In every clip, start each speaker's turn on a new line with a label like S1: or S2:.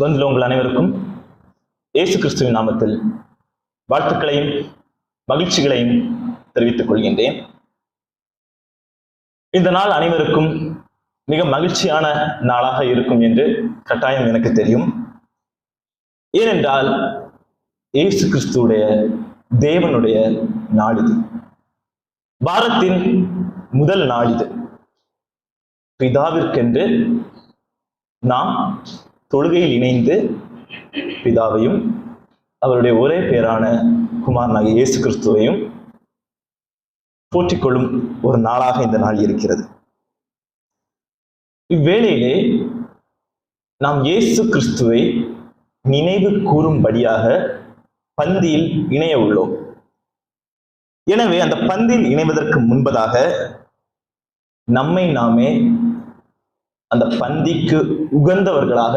S1: வந்துள்ள உங்கள் அனைவருக்கும் இயேசு கிறிஸ்துவின் நாமத்தில் வாழ்த்துக்களையும் மகிழ்ச்சிகளையும் தெரிவித்துக் கொள்கின்றேன். இந்த நாள் அனைவருக்கும் மிக மகிழ்ச்சியான நாளாக இருக்கும் என்று கட்டாயம் எனக்கு தெரியும். ஏனென்றால் இயேசு கிறிஸ்துடைய தேவனுடைய நாள் இது வாரத்தின் முதல் நாள் இது பிதாவிற்கென்று நாம் தொழுகையில் இணைந்து பிதாவையும் அவருடைய ஒரே பேரான குமாரனாகிய இயேசு கிறிஸ்துவையும் போற்றிக்கொள்ளும் ஒரு நாளாக இந்த நாள் இருக்கிறது. இவ்வேளையிலே நாம் இயேசு கிறிஸ்துவை நினைவு கூறும்படியாக பந்தியில் இணைய உள்ளோம். எனவே அந்த பந்தியில் இணைவதற்கு முன்பதாக நம்மை நாமே அந்த பந்திக்கு உகந்தவர்களாக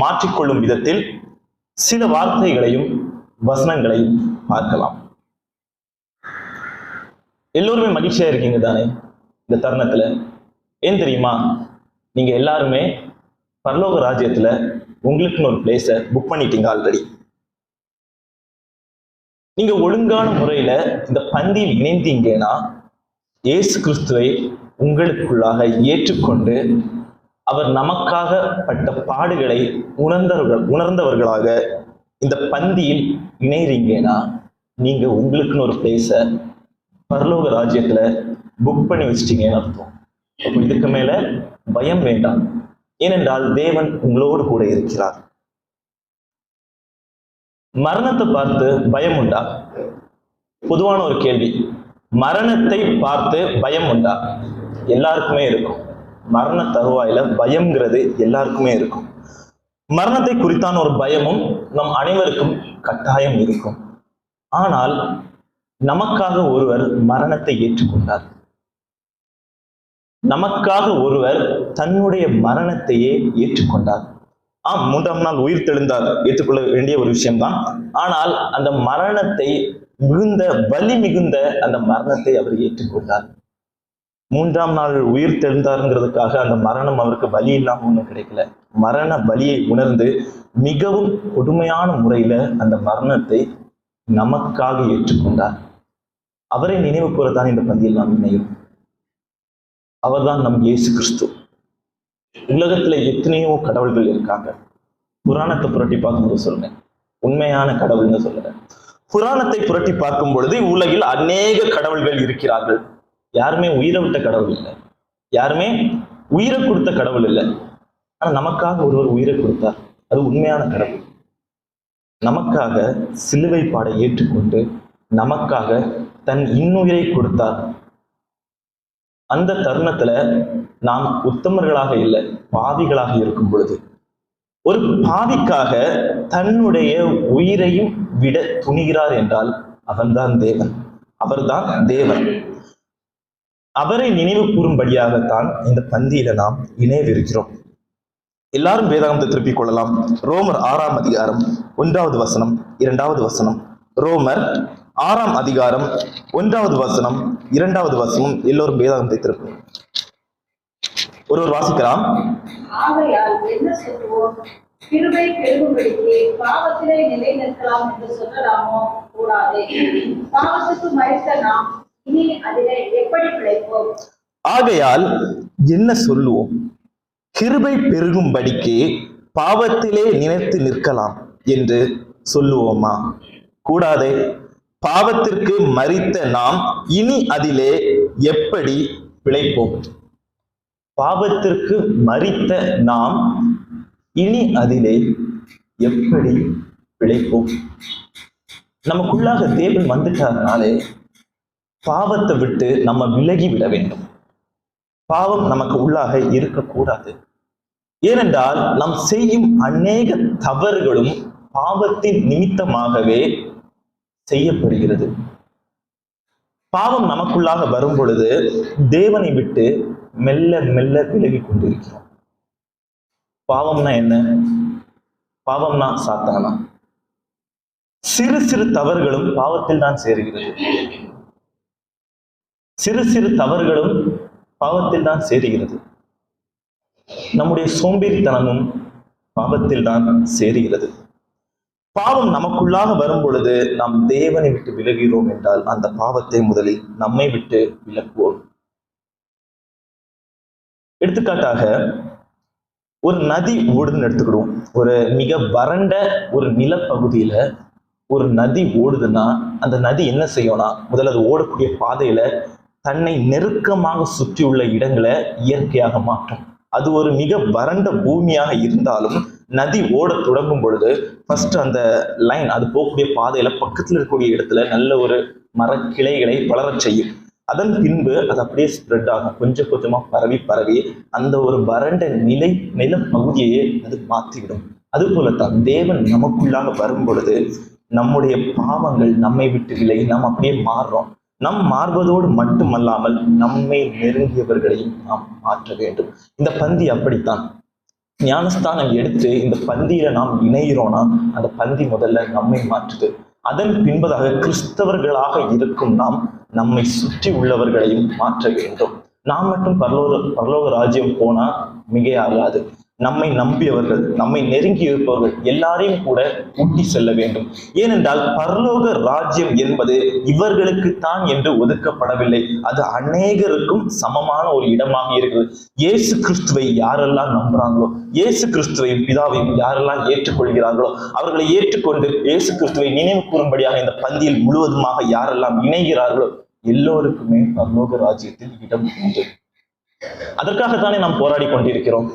S1: மாற்றிக்கொள்ளும் விதத்தில் சில வார்த்தைகளையும் வசனங்களையும் பார்க்கலாம். எல்லோருமே மகிழ்ச்சியா இருக்கீங்க தானே? இந்த தருணத்துல. ஏன் தெரியுமா? நீங்க எல்லாருமே பரலோக ராஜ்யத்துல உங்களுக்குன்னு ஒரு பிளேஸ புக் பண்ணிட்டீங்க ஆல்ரெடி நீங்க ஒழுங்கான முறையில இந்த பந்தியில் இணைந்தீங்கன்னா இயேசு கிறிஸ்துவை உங்களுக்குள்ளாக ஏற்றுக்கொண்டு அவர் நமக்காக பட்ட பாடுகளை உணர்ந்தவர்கள் உணர்ந்தவர்களாக இந்த பந்தியில் இணைறீங்கன்னா நீங்க உங்களுக்குன்னு ஒரு பிளேஸை பரலோக ராஜ்யத்துல புக் பண்ணி வச்சிட்டீங்கன்னு அர்த்தம். அப்போ இதுக்கு மேல பயம் வேண்டாம். ஏனென்றால் தேவன் உங்களோடு கூட இருக்கிறார். மரணத்தை பார்த்து பயம் உண்டா? பொதுவான ஒரு கேள்வி. மரணத்தை பார்த்து பயம் உண்டா? எல்லாருக்குமே இருக்கும். மரண தருவாயில பயம்ங்கிறது எல்லாருக்குமே இருக்கும். மரணத்தை குறித்தான ஒரு பயமும் நம் அனைவருக்கும் கட்டாயம் இருக்கும். ஆனால் நமக்காக ஒருவர் மரணத்தை ஏற்றுக்கொண்டார். நமக்காக ஒருவர் தன்னுடைய மரணத்தையே ஏற்றுக்கொண்டார். ஆம் மூன்றாம் நாள் உயிர் தெழுந்தார். ஏற்றுக்கொள்ள வேண்டிய ஒரு விஷயம்தான். ஆனால் அந்த மரணத்தை மிகுந்த வலி மிகுந்த அந்த மரணத்தை அவர் ஏற்றுக்கொண்டார். மூன்றாம் நாள் உயிர் தெழுந்தாருங்கிறதுக்காக அந்த மரணம் அவருக்கு வலி இல்லாம ஒன்றும் கிடைக்கல. மரண வலியை உணர்ந்து மிகவும் கொடுமையான முறையில அந்த மரணத்தை நமக்காக ஏற்றுக்கொண்டார். அவரை நினைவு கூறத்தான் இந்த பந்தியில் நாம் நினைவு. அவர்தான் நம் இயேசு கிறிஸ்து. உலகத்துல எத்தனையோ கடவுள்கள் இருக்காங்க. புராணத்தை புரட்டி பார்க்கும்போது சொல்றேன். உண்மையான கடவுள்னு சொல்லுறேன் புராணத்தை புரட்டி பார்க்கும் பொழுது உலகில் அநேக கடவுள்கள் இருக்கிறார்கள். யாருமே உயிரை விட்ட கடவுள் இல்லை. யாருமே உயிரை கொடுத்த கடவுள் இல்லை. ஆனா நமக்காக ஒருவர் உயிரை கொடுத்தார். அது உண்மையான கடவுள். நமக்காக சிலுவை பாட ஏற்றுக்கொண்டு நமக்காக தன் இன்னுயிரை கொடுத்தார். அந்த தருணத்துல நாம் உத்தமர்களாக இல்லை பாவிகளாக இருக்கும் பொழுது ஒரு பாவிக்காக தன்னுடைய உயிரையும் விட துணிகிறார் என்றால் அவன்தான் தேவன். அவர்தான் தேவன். அவரை நினைவு கூறும்படியாகத்தான் இந்த பந்தியில நாம் இணையவிருக்கிறோம். எல்லாரும் வேதாந்தத்தை திருப்பிக் கொள்ளலாம். ரோமர் ஆறாம் அதிகாரம் ஒன்றாவது வசனம் இரண்டாவது வசனம். ரோமர் ஆறாம் அதிகாரம் ஒன்றாவது வசனம் இரண்டாவது வசனம். எல்லோரும் வேதாந்தத்தை திருப்பும் ஒருவர் வாசிக்கலாம்.
S2: கிருபை பாவத்திலே நிலை நிற்கலாம் என்று சொல்லலாமோ? கூடாது. பாவத்துக்கு மறித்த நாம்
S1: ஆகையால் என்ன சொல்லுவோம்? கிருபை பெருகும்படிக்கு பாவத்திலே நினைத்து நிற்கலாம் என்று சொல்லுவோமா? கூடாதே பாவத்திற்கு மறித்த நாம் இனி அதிலே எப்படி பிழைப்போம்? பாவத்திற்கு மறித்த நாம் இனி அதிலே எப்படி பிழைப்போம்? நமக்குள்ளாக தேவன் வந்துட்டாருனாலே பாவத்தை விட்டு நம்ம விலகி விட வேண்டும். பாவம் நமக்கு உள்ளாக இருக்கக்கூடாது. ஏனென்றால் நாம் செய்யும் அநேக தவறுகளும் பாவத்தின் நிமித்தமாகவே செய்யப்படுகிறது. பாவம் நமக்குள்ளாக வரும் பொழுது தேவனை விட்டு மெல்ல மெல்ல விலகி கொண்டிருக்கிறோம். பாவம்னா என்ன? பாவம்னா சாத்தானா? சிறு சிறு தவறுகளும் பாவத்தில் தான் சேருகிறது. சிறு சிறு தவறுகளும் பாவத்தில் தான் சேருகிறது. நம்முடைய சோம்பேறித்தனமும் பாவத்தில் தான் சேருகிறது. பாவம் நமக்குள்ளாக வரும் பொழுது நாம் தேவனை விட்டு விலகிறோம் என்றால் அந்த பாவத்தை முதலில் நம்மை விட்டு விலக்குவோம். எடுத்துக்காட்டாக ஒரு நதி ஓடுதுன்னு எடுத்துக்கிடுவோம். ஒரு மிக வறண்ட ஒரு நிலப்பகுதியில ஒரு நதி ஓடுதுன்னா அந்த நதி என்ன செய்யும்னா முதல்ல அது ஓடக்கூடிய பாதையில தன்னை நெருக்கமாக சுற்றியுள்ள இடங்களை இயற்கையாக மாற்றும். அது ஒரு மிக வறண்ட பூமியாக இருந்தாலும் நதி ஓட தொடங்கும் பொழுது ஃபர்ஸ்ட் அந்த லைன் அது போகக்கூடிய பாதையில பக்கத்துல இருக்கக்கூடிய இடத்துல நல்ல ஒரு மரக்கிளைகளை வளரச் செய்யும். அதன் பின்பு அது அப்படியே ஸ்ப்ரெட் ஆகும். கொஞ்சம் கொஞ்சமா பரவி பரவி அந்த ஒரு வறண்ட நிலை நிலப்பகுதியையே அது மாற்றிவிடும் அது போலத்தான் தேவன் நமக்குள்ளாக வரும் பொழுது நம்முடைய பாவங்கள் நம்மை விட்டு விலகி நாம் அப்படியே மாறுறோம். நம் மாறுவதோடு மட்டுமல்லாமல் நம்மை நெருங்கியவர்களையும் நாம் மாற்ற வேண்டும். இந்த பந்தி அப்படித்தான். ஞானஸ்தானம் எடுத்து இந்த பந்தியில நாம் இணைகிறோம்னா அந்த பந்தி முதல்ல நம்மை மாற்றுது. அதன் பின்பதாக கிறிஸ்தவர்களாக இருக்கும் நாம் நம்மை சுற்றி உள்ளவர்களையும் மாற்ற வேண்டும். நாம் மட்டும் பரலோக பரலோக ராஜ்யம் போனா மிகையாகாது. நம்மை நம்பியவர்கள் நம்மை நெருங்கி இருப்பவர்கள் எல்லாரையும் கூட ஊட்டி செல்ல வேண்டும். ஏனென்றால் பரலோக ராஜ்யம் என்பது இவர்களுக்கு தான் என்று ஒதுக்கப்படவில்லை. அது அநேகருக்கும் சமமான ஒரு இடமாக இருக்கிறது. இயேசு கிறிஸ்துவை யாரெல்லாம் நம்புறாங்களோ இயேசு கிறிஸ்துவையும் பிதாவையும் யாரெல்லாம் ஏற்றுக்கொள்கிறார்களோ அவர்களை ஏற்றுக்கொண்டு இயேசு கிறிஸ்துவை நினைவு கூறும்படியாக இந்த பந்தியில் முழுவதுமாக யாரெல்லாம் இணைகிறார்களோ எல்லோருக்குமே பரலோக ராஜ்யத்தில் இடம் உண்டு. அதற்காகத்தானே நாம் போராடி கொண்டிருக்கிறோம்.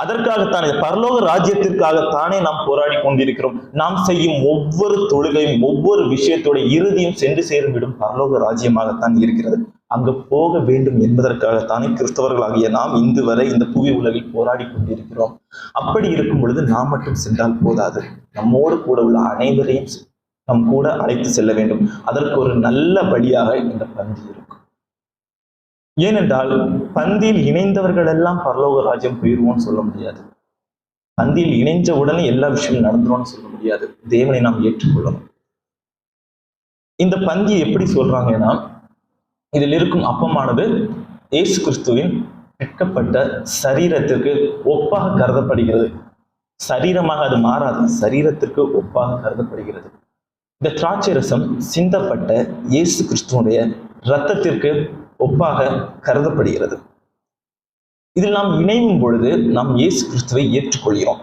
S1: அதற்காகத்தானே பரலோக ராஜ்யத்திற்காகத்தானே நாம் போராடி கொண்டிருக்கிறோம். நாம் செய்யும் ஒவ்வொரு தொழுகையும் ஒவ்வொரு விஷயத்தோட இறுதியும் சென்று சேரும் விடும் பரலோக ராஜ்யமாகத்தான் இருக்கிறது. அங்கு போக வேண்டும் என்பதற்காகத்தானே கிறிஸ்தவர்களாகிய நாம் இந்து வரை இந்த புவி உலகில் போராடி கொண்டிருக்கிறோம். அப்படி இருக்கும் பொழுது நாம் மட்டும் சென்றால் போதாது. நம்மோடு கூட உள்ள அனைவரையும் நம் கூட அழைத்து செல்ல வேண்டும். அதற்கு ஒரு நல்ல வழியாக இந்த பந்தி இருக்கும். ஏனென்றால் பந்தியில் இணைந்தவர்கள் எல்லாம் பரலோக ராஜ்யம் போயிருவோம்னு சொல்ல முடியாது. பந்தியில் இணைஞ்ச உடனே எல்லா விஷயமும் நடந்துரும்னு சொல்ல முடியாது. தேவனை நாம் ஏற்றுக்கொள்ளணும். இந்த பந்தி எப்படி சொல்றாங்கன்னா இதில் இருக்கும் அப்பமானது இயேசு கிறிஸ்துவின் வெட்கப்பட்ட சரீரத்திற்கு ஒப்பாக கருதப்படுகிறது. சரீரமாக அது மாறாது சரீரத்திற்கு ஒப்பாக கருதப்படுகிறது. இந்த திராட்சை ரசம் சிந்தப்பட்ட இயேசு கிறிஸ்துவனுடைய இரத்தத்திற்கு ஒப்பாக கருதப்படுகிறது. இதில் நாம் இணையும் பொழுது நாம் இயேசு கிறிஸ்துவை ஏற்றுக்கொள்கிறோம்.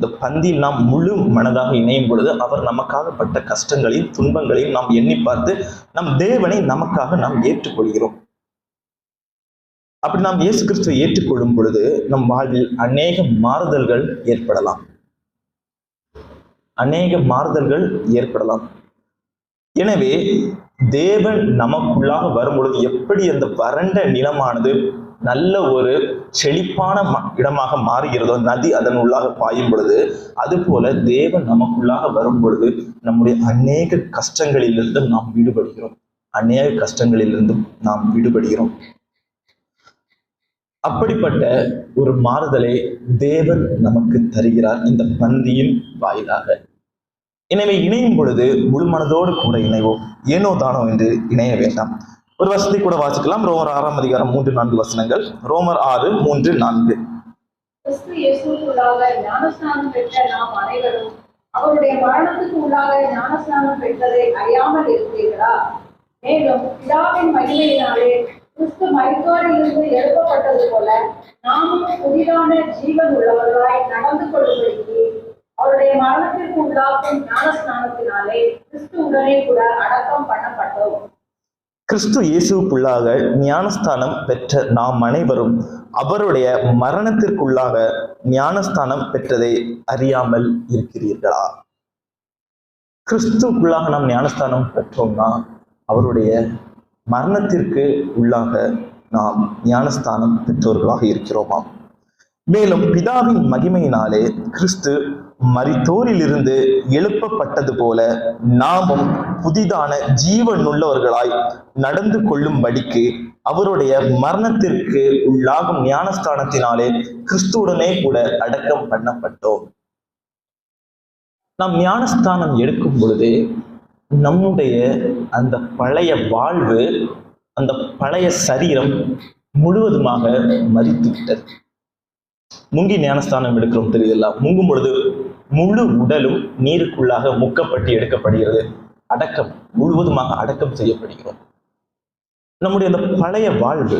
S1: இந்த பந்தியில் நாம் முழு மனதாக இணையும் பொழுது அவர் நமக்காகப்பட்ட கஷ்டங்களையும் துன்பங்களையும் நாம் எண்ணி பார்த்து நம் தேவனை நமக்காக நாம் ஏற்றுக்கொள்கிறோம். அப்படி நாம் இயேசு கிறிஸ்துவை ஏற்றுக்கொள்ளும் பொழுது நம் வாழ்வில் அநேக மாறுதல்கள் ஏற்படலாம். அநேக மாறுதல்கள் ஏற்படலாம். எனவே தேவன் நமக்குள்ளாக வரும் பொழுது எப்படி அந்த வறண்ட நிலமானது நல்ல ஒரு செழிப்பான இடமாக மாறுகிறதோ நதி அதன் உள்ளாக பாயும் பொழுது அதுபோல தேவன் நமக்குள்ளாக வரும் பொழுது நம்முடைய அநேக கஷ்டங்களிலிருந்தும் நாம் விடுபடுகிறோம். அநேக கஷ்டங்களிலிருந்தும் நாம் விடுபடுகிறோம். அப்படிப்பட்ட ஒரு மாறுதலை தேவன் நமக்கு தருகிறார் இந்த பந்தியின் வாயிலாக. எனவே இணையும் பொழுது முழு மனதோடு கூட இணைவோம். ஏனோ தானோ என்று இணைய வேண்டாம். ஒரு வசதி கூட வாசிக்கலாம். ரோமர் ஆறாம் அதிகாரம் மூன்று நான்கு வசனங்கள். ரோமர் ஆறு மூன்று நான்கு.
S2: அவருடைய மரணத்துக்கு உள்ளாக ஞானஸ்நானம் பெற்றதை அறியாமல் இருக்கிறீர்களா மேலும் பிதாவின் மகிமையினாலே கிறிஸ்து மரித்தோரிலிருந்து எழுப்பப்பட்டது போல நாமும் புதிதான ஜீவன் உள்ளவர்களாய் நடந்து கொள்ளும்படிக்கு அவருடைய மரணத்திற்கு உள்ளாக்கும் ஞானஸ்நானத்தினாலே கிறிஸ்து உடனே கூட அடக்கம் பண்ணப்பட்டோம்.
S1: கிறிஸ்து இயேசுவுக்குள்ளாக ஞானஸ்தானம் பெற்ற நாம் அனைவரும் அவருடைய மரணத்திற்குள்ளாக ஞானஸ்தானம் பெற்றதை அறியாமல் இருக்கிறீர்களா? கிறிஸ்துவுக்குள்ளாக நாம் ஞானஸ்தானம் பெற்றோம்னா அவருடைய மரணத்திற்கு உள்ளாக நாம் ஞானஸ்தானம் பெற்றோர்களாக இருக்கிறோமாம் மேலும் பிதாவின் மகிமையினாலே கிறிஸ்து மரித்தோரிலிருந்து எழுப்பப்பட்டது போல நாமும் புதிதான ஜீவன் உள்ளவர்களாய் நடந்து கொள்ளும்படிக்கு அவருடைய மரணத்திற்கு உள்ளாகும் ஞானஸ்தானத்தினாலே கிறிஸ்துவுடனே கூட அடக்கம் பண்ணப்பட்டோம். நாம் ஞானஸ்தானம் எடுக்கும் பொழுது நம்முடைய அந்த பழைய வாழ்வு அந்த பழைய சரீரம் முழுவதுமாக மறித்து விட்டது முங்கி ஞானஸ்தானம் எடுக்கிறோம் தெரியல முங்கும் பொழுது முழு உடலும் நீருக்குள்ளாக முக்கப்பட்டு எடுக்கப்படுகிறது. அடக்கம் முழுவதுமாக அடக்கம் செய்யப்படுகிறோம் நம்முடைய அந்த பழைய வாழ்வு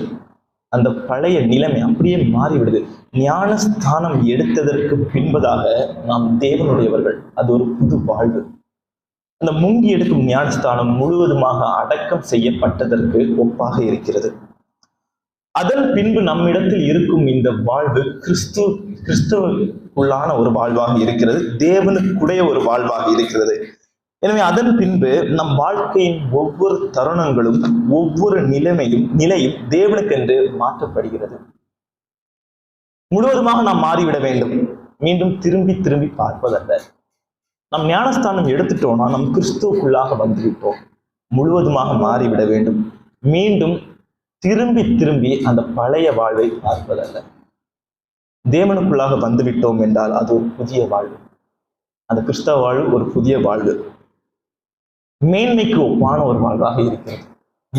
S1: அந்த பழைய நிலைமை அப்படியே மாறிவிடுது. ஞானஸ்தானம் எடுத்ததற்கு பின்பதாக நாம் தேவனுடையவர்கள் அது ஒரு புது வாழ்வு. அந்த முங்கி எடுக்கும் ஞானஸ்தானம் முழுவதுமாக அடக்கம் செய்யப்பட்டதற்கு ஒப்பாக இருக்கிறது. அதன் பின்பு நம்மிடத்தில் இருக்கும் இந்த வாழ்வு கிறிஸ்து உள்ளான ஒரு வாழ்வாக இருக்கிறது தேவனுக்குடைய ஒரு வாழ்வாக இருக்கிறது. எனவே அதன் பின்பு நம் வாழ்க்கையின் ஒவ்வொரு தருணங்களும் ஒவ்வொரு நிலைமையும் நிலையும் தேவனுக்கென்று மாற்றப்படுகிறது. முழுவதுமாக நாம் மாறிவிட வேண்டும். மீண்டும் திரும்பி திரும்பி பார்ப்பதல்ல. நம் ஞானஸ்தானம் எடுத்துட்டோம்னா நம் கிறிஸ்துவுக்குள்ளாக வந்துவிட்டோம். முழுவதுமாக மாறிவிட வேண்டும். மீண்டும் திரும்பி திரும்பி அந்த பழைய வாழ்வை பார்ப்பதல்ல. தேவனுக்குள்ளாக வந்துவிட்டோம் என்றால் அது ஒரு புதிய வாழ்வு. அந்த கிறிஸ்தவ வாழ்வு ஒரு புதிய வாழ்வு. மேன்மைக்கு ஒப்பான ஒரு வாழ்வாக இருக்கிறது.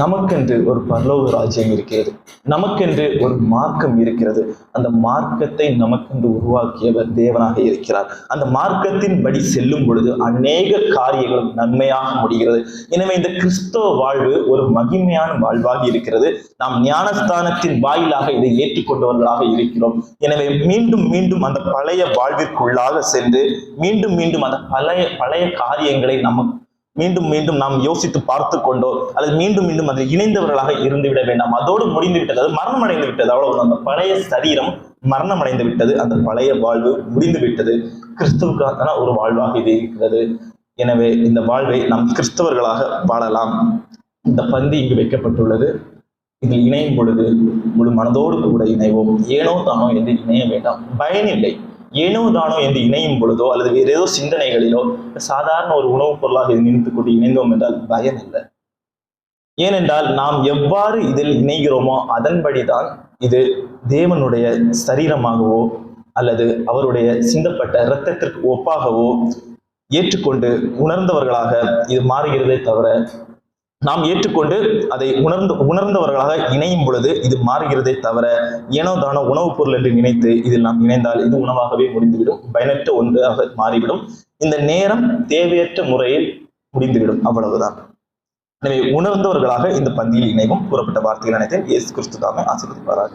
S1: நமக்கென்று ஒரு பரலோக ராஜ்யம் இருக்கிறது. நமக்கென்று ஒரு மார்க்கம் இருக்கிறது. அந்த மார்க்கத்தை நமக்கென்று உருவாக்கியவர் தேவனாக இருக்கிறார். அந்த மார்க்கத்தின்படி செல்லும் பொழுது அநேக காரியங்களும் நன்மையாக முடிகிறது. எனவே இந்த கிறிஸ்தவ வாழ்வு ஒரு மகிமையான வாழ்வாக இருக்கிறது. நாம் ஞானஸ்தானத்தின் வாயிலாக இதை ஏற்றுக்கொண்டவர்களாக இருக்கிறோம். எனவே மீண்டும் மீண்டும் அந்த பழைய வாழ்விற்குள்ளாக சென்று மீண்டும் மீண்டும் அந்த பழைய பழைய காரியங்களை நமக்கு மீண்டும் மீண்டும் நாம் யோசித்து பார்த்து கொண்டோ அல்லது மீண்டும் மீண்டும் அதில் இணைந்தவர்களாக இருந்து விட வேண்டாம். அதோடு முடிந்து விட்டது அது மரணம் அடைந்து விட்டது. அவ்வளவு அந்த பழைய சரீரம் மரணம் அடைந்து விட்டது. அந்த பழைய வாழ்வு முடிந்து விட்டது. கிறிஸ்துவுக்கான ஒரு வாழ்வாக இது இருக்கிறது. எனவே இந்த வாழ்வை நாம் கிறிஸ்தவர்களாக வாழலாம். இந்த பந்தி இங்கு வைக்கப்பட்டுள்ளது. இதில் இணையும் பொழுது முழு மனதோடு கூட இணைவோம். ஏனோ தானோ என்று இணைய வேண்டாம். பயனில்லை. ஏனோ தானோ என்று இணையும் பொழுதோ அல்லது வேறு ஏதோ சிந்தனைகளிலோ சாதாரண ஒரு உணவுப் பொருளாக நினைத்து கொண்டு இணைந்தோம் என்றால் பயன் இல்லை ஏனென்றால் நாம் எவ்வாறு இதில் இணைகிறோமோ அதன்படிதான் இது தேவனுடைய சரீரமாகவோ அல்லது அவருடைய சிந்தப்பட்ட இரத்தத்திற்கு ஒப்பாகவோ ஏற்றுக்கொண்டு உணர்ந்தவர்களாக இது மாறுகிறதே தவிர நாம் ஏற்றுக்கொண்டு அதை உணர்ந்து உணர்ந்தவர்களாக இணையும் பொழுது இது மாறுகிறதே தவிர ஏனோ தானோ உணவுப் பொருள் என்று நினைத்து இதில் நாம் இணைந்தால் இது உணவாகவே முடிந்துவிடும். பயனற்ற ஒன்றாக மாறிவிடும். இந்த நேரம் தேவையற்ற முறையில் முடிந்துவிடும். அவ்வளவுதான். எனவே உணர்ந்தவர்களாக இந்த பந்தியில் இணைவும் கூறப்பட்ட வார்த்தைகள் அனைத்தையும் இயேசு கிறிஸ்து தாமே ஆசீர்வதிப்பார்கள்